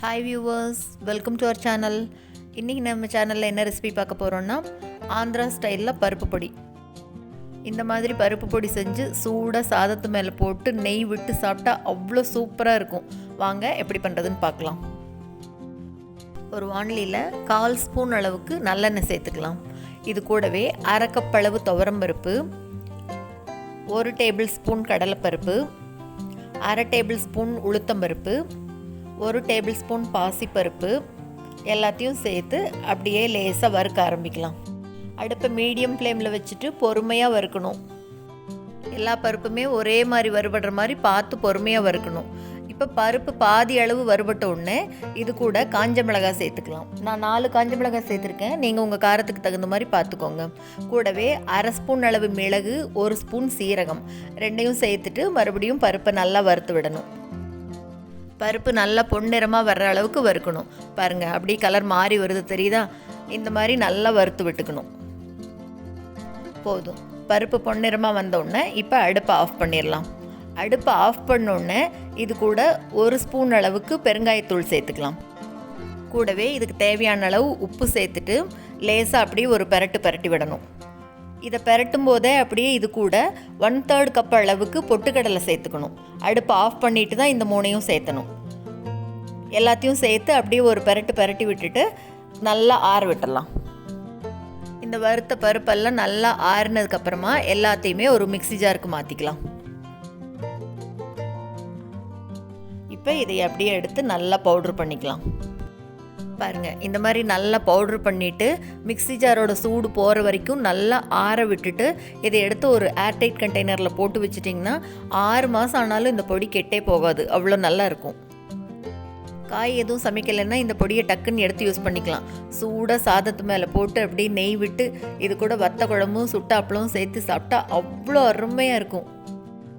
Hi viewers welcome to our channel இன்றைக்கி நம்ம சேனலில் என்ன ரெசிபி பார்க்க போகிறோன்னா ஆந்திரா ஸ்டைலில் பருப்பு பொடி. இந்த மாதிரி பருப்பு பொடி செஞ்சு சூடாக சாதத்து மேலே போட்டு நெய் விட்டு சாப்பிட்டா அவ்வளோ சூப்பராக இருக்கும். வாங்க எப்படி பண்ணுறதுன்னு பார்க்கலாம். ஒரு வானிலையில் கால் ஸ்பூன் அளவுக்கு நல்லெண்ணெய் சேர்த்துக்கலாம். இது கூடவே அரை கப் அளவு துவரம்பருப்பு ஒரு டேபிள் ஸ்பூன் கடலைப்பருப்பு அரை டேபிள் ஸ்பூன் உளுத்தம்பருப்பு ஒரு டேபிள் ஸ்பூன் பாசிப்பருப்பு எல்லாத்தையும் சேர்த்து அப்படியே லேசாக வறுக்க ஆரம்பிக்கலாம். அடுப்பை மீடியம் ஃப்ளேமில் வச்சுட்டு பொறுமையாக வறுக்கணும். எல்லா பருப்புமே ஒரே மாதிரி வறுபடுற மாதிரி பார்த்து பொறுமையாக வறுக்கணும். இப்போ பருப்பு பாதி அளவு வறுபட்ட உடனே இது கூட காஞ்ச மிளகாய் சேர்த்துக்கலாம். நான் நாலு காஞ்ச மிளகாய் சேர்த்துருக்கேன். நீங்கள் உங்கள் காரத்துக்கு தகுந்த மாதிரி பார்த்துக்கோங்க. கூடவே அரை ஸ்பூன் அளவு மிளகு ஒரு ஸ்பூன் சீரகம். ரெண்டையும் சேர்த்துட்டு மறுபடியும் பருப்பை நல்லா வறுத்து விடணும். பருப்பு நல்லா பொன்னிறமாக வர்ற அளவுக்கு வறுக்கணும். பாருங்கள் அப்படியே கலர் மாறி வருது தெரியுதா? இந்த மாதிரி நல்லா வறுத்து விட்டுக்கணும். போதும். பருப்பு பொன்னிறமாக வந்தோடனே இப்போ அடுப்பை ஆஃப் பண்ணிடலாம். அடுப்பை ஆஃப் பண்ணோடனே இது கூட ஒரு ஸ்பூன் அளவுக்கு பெருங்காயத்தூள் சேர்த்துக்கலாம். கூடவே இதுக்கு தேவையான அளவு உப்பு சேர்த்துட்டு லேசாக அப்படியே ஒரு பரட்டு பரட்டி விடணும். இதை பெரட்டும் போதே அப்படியே இது கூட ஒன் தேர்ட் கப் அளவுக்கு பொட்டுக்கடலை சேர்த்துக்கணும். அடுப்பை ஆஃப் பண்ணிட்டு தான் இந்த மூணையும் சேர்த்தணும். எல்லாத்தையும் சேர்த்து அப்படியே ஒரு பெரட்டு பெரட்டி விட்டுட்டு நல்லா ஆற விட்டுடலாம். இந்த வறுத்த பருப்பெல்லாம் நல்லா ஆறினதுக்கப்புறமா எல்லாத்தையுமே ஒரு மிக்ஸி ஜாருக்கு மாற்றிக்கலாம் இப்போ இதை அப்படியே எடுத்து நல்லா பவுட்ரு பண்ணிக்கலாம். பாருங்க இந்த மாதிரி நல்லா பவுட்ரு பண்ணிவிட்டு மிக்ஸி ஜாரோட சூடு போகிற வரைக்கும் நல்லா ஆற விட்டுட்டு இதை எடுத்து ஒரு ஏர்டைட் கண்டெய்னரில் போட்டு வச்சிட்டிங்கன்னா ஆறு மாதம் ஆனாலும் இந்த பொடி கெட்டே போகாது. அவ்வளோ நல்லா இருக்கும். காய் எதுவும் சமைக்கலைன்னா இந்த பொடியை டக்குன்னு எடுத்து யூஸ் பண்ணிக்கலாம். சூடாக சாதத்து மேலே போட்டு அப்படியே நெய் விட்டு இது கூட வத்த குழம்பும் சுட்டாப்பளம் சேர்த்து சாப்பிட்டா அவ்வளோ அருமையாக இருக்கும்.